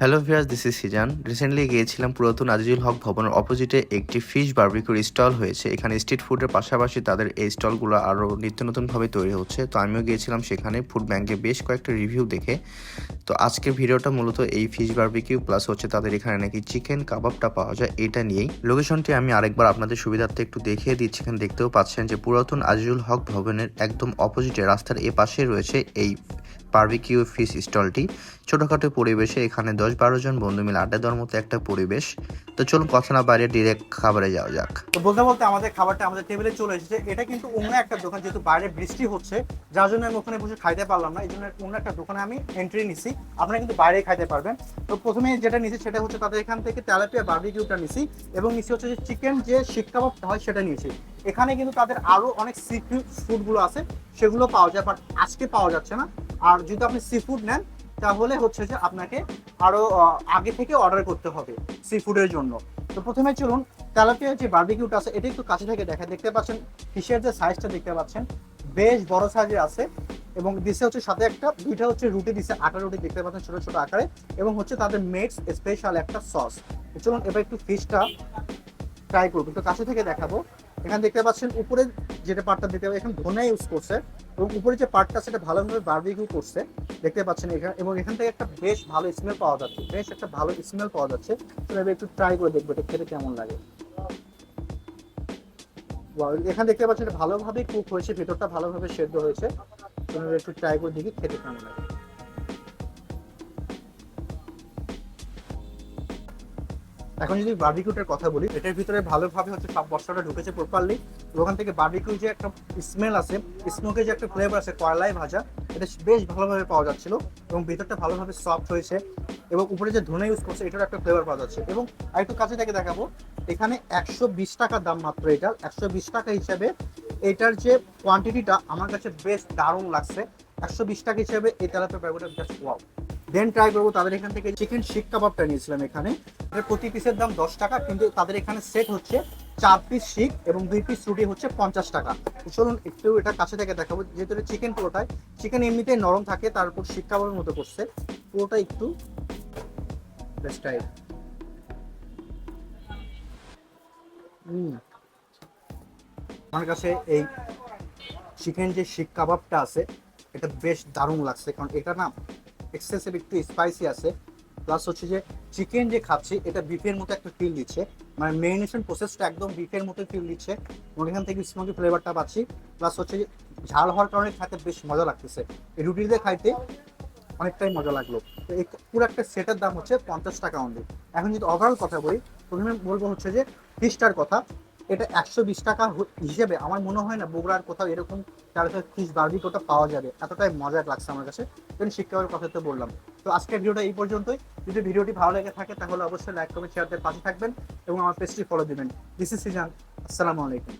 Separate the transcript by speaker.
Speaker 1: Hello viewers this is Sizan recently গিয়েছিলাম পুরাতন আজিজুল হক ভবনের অপোজিটে একটি ফিশ বার্বিকিউর স্টল হয়েছে। এখানে স্ট্রিট ফুডের পাশাপাশি তাদের এই স্টলগুলো আরও নিত্য নতুনভাবে তৈরি হচ্ছে। তো আমিও গিয়েছিলাম সেখানে ফুড ব্যাংকে বেশ কয়েকটা রিভিউ দেখে। তো আজকের ভিডিওটা মূলত এই ফিশ বার্বিকিউ প্লাস হচ্ছে তাদের এখানে নাকি চিকেন কাবাবটা পাওয়া যায়, এটা নিয়েই। লোকেশনটি আমি আরেকবার আপনাদের সুবিধার্থে একটু দেখিয়ে দিচ্ছি। এখানে দেখতেও পাচ্ছেন যে পুরাতন আজিজুল হক ভবনের একদম অপোজিটে রাস্তার এ পাশে রয়েছে এই বার্বিকিউ ফিশ স্টলটি ছোটোখাটো পরিবেশে এখানে দশ বারো জন বন্ধু মিলে আড্ডা দেওয়ার মতো একটা পরিবেশ। তো চলুন কথা না বাইরে ডিরেক্ট খাবারে যাওয়া যাক।
Speaker 2: তো বলতে বলতে আমাদের খাবারটা আমাদের টেবিলে চলে এসেছে। এটা কিন্তু অন্য একটা দোকান, যেহেতু বাইরে বৃষ্টি হচ্ছে, যার জন্য আমি ওখানে বসে খাইতে পারলাম না। এই জন্য অন্য একটা দোকানে আমি এন্ট্রি নিছি। আপনারা কিন্তু বাইরে খাইতে পারবেন। তো প্রথমে যেটা নিছি সেটা হচ্ছে তাদের এখান থেকে তেলাপিয়া বার্বিকিউটা নিছি এবং নিছি হচ্ছে যে চিকেন যে শিক কাবাবটা হয় সেটা নিয়েছি। এখানে কিন্তু তাদের আরও অনেক সি ফুডগুলো আছে, সেগুলো পাওয়া যায় বাট আজকে পাওয়া যাচ্ছে না। আর যদি আপনি সি ফুড নেন, তাহলে হচ্ছে যে আপনাকে আরও আগে থেকে অর্ডার করতে হবে সি ফুডের জন্য। তো প্রথমে চলুন, তেলাপিয়া যে বার্বিকিউটা আছে, এটা একটু কাছে থেকে দেখা। দেখতে পাচ্ছেন ফিশের যে সাইজটা দেখতে পাচ্ছেন, বেশ বড় সাইজের আছে এবং দিছে হচ্ছে সাথে একটা, দুইটা হচ্ছে রুটি দিছে, আটা রুটি দেখতে পাচ্ছেন ছোট ছোট আকারে এবং হচ্ছে তাদের মেটস স্পেশাল একটা সস চলুন, এবার একটু ফিশটা ট্রাই করব, একটু কাছে থেকে দেখাবো। এখানে দেখতে পাচ্ছেন, উপরে যেটা পার্টটা দিতে হবে এখানে ধনে ইউজ করছে এবং উপরে যে পার্টটা সেটা ভালোভাবে বার্বিকিউ করছে, দেখতে পাচ্ছেন এখানে এবং এখান থেকে একটা বেশ ভালো স্মেল পাওয়া যাচ্ছে, বেশ একটা ভালো স্মেল পাওয়া যাচ্ছে। এবার একটু ট্রাই করে দেখব এটা খেতে কেমন লাগে। এখানে দেখতে পাচ্ছেন ভালোভাবে কুক হয়েছে, ভেতরটা ভালোভাবে সেদ্ধ হয়েছে। একটু ট্রাই করে দেখি খেতে কেমন লাগে। এখন যদি বার্বিকিউটার কথা বলি, এটার ভিতরে ভালোভাবে হচ্ছে সব মশলাটা ঢুকেছে প্রপারলি ওখান থেকে বার্বিকিউ যে একটা স্মেল আছে স্মোকের যে একটা ফ্লেভার আছে, কয়লায় ভাজা, এটা বেশ ভালোভাবে পাওয়া যাচ্ছিল এবং ভিতরটা ভালোভাবে সফট হয়েছে এবং উপরে যে ধনে ইউজ করছে এটার একটা ফ্লেভার পাওয়া যাচ্ছে। এবং আরেকটু কাছে থেকে দেখাবো, এখানে একশো বিশ টাকা দাম মাত্র এটার একশো বিশ টাকা হিসাবে এটার যে কোয়ান্টিটিটা আমার কাছে বেশ দারুণ লাগছে। একশো বিশ টাকা হিসাবে এই তেলাপিয়া ব্যাগটা জাস্ট ওয়াও দেন ট্রাই করব, তাদের এখান থেকে চিকেন শিক কাবাবটা নিয়েছিলাম এখানে। প্রতি পিসের দাম দশ টাকা, কিন্তু তাদের এখানে সেট হচ্ছে চার পিস শিক এবং দুই পিস রুটি হচ্ছে পঞ্চাশ টাকা। চলুন একটু এটা কাছে থেকে দেখাবো, যেহেতু চিকেন পুরোটাই চিকেন এমনিতেই নরম থাকে, তার উপর শিক কাবাবের মতো করছে। পুরোটা একটু আমার কাছে এই চিকেন যে শিক কাবাবটা আছে, এটা বেশ দারুণ লাগছে, কারণ এটা না এক্সেসিভ একটু স্পাইসি আছে। প্লাস হচ্ছে যে চিকেন যে খাচ্ছি, এটা বিফের মতো একটা ফিল দিচ্ছে। মানে মেরিনেশন প্রসেসটা একদম বিফের মতো ফিল দিচ্ছে। এখান থেকে স্মোকি ফ্লেভারটা পাচ্ছি। প্লাস হচ্ছে যে ঝাল হওয়ার কারণে খেতে বেশ মজা লাগতেছে। এই রুটি দিয়ে খাইতে অনেকটাই মজা লাগল। তো এই পুরো একটা সেটের দাম হচ্ছে পঞ্চাশ টাকা অনলি এখন যদি ওভারঅল কথা বলি, প্রথমে বলব হচ্ছে যে ফিশটার কথা। এটা একশো বিশ টাকা হিসেবে আমার মনে হয় না বগুড়ার কোথাও এরকম চারশো ত্রিশ বার্বি কোথাও পাওয়া যাবে। এতটাই মজার লাগছে আমার কাছে। দেন শিক্ষকের কথা তো বললাম। তো আজকের ভিডিওটা এই পর্যন্তই। যদি ভিডিওটি ভালো লেগে থাকে তাহলে অবশ্যই লাইক কমেন্ট শেয়ারদের পাশে থাকবেন এবং আমার পেজটি ফলো দিবেন। দিস ইজ সিজান আসসালামু আলাইকুম।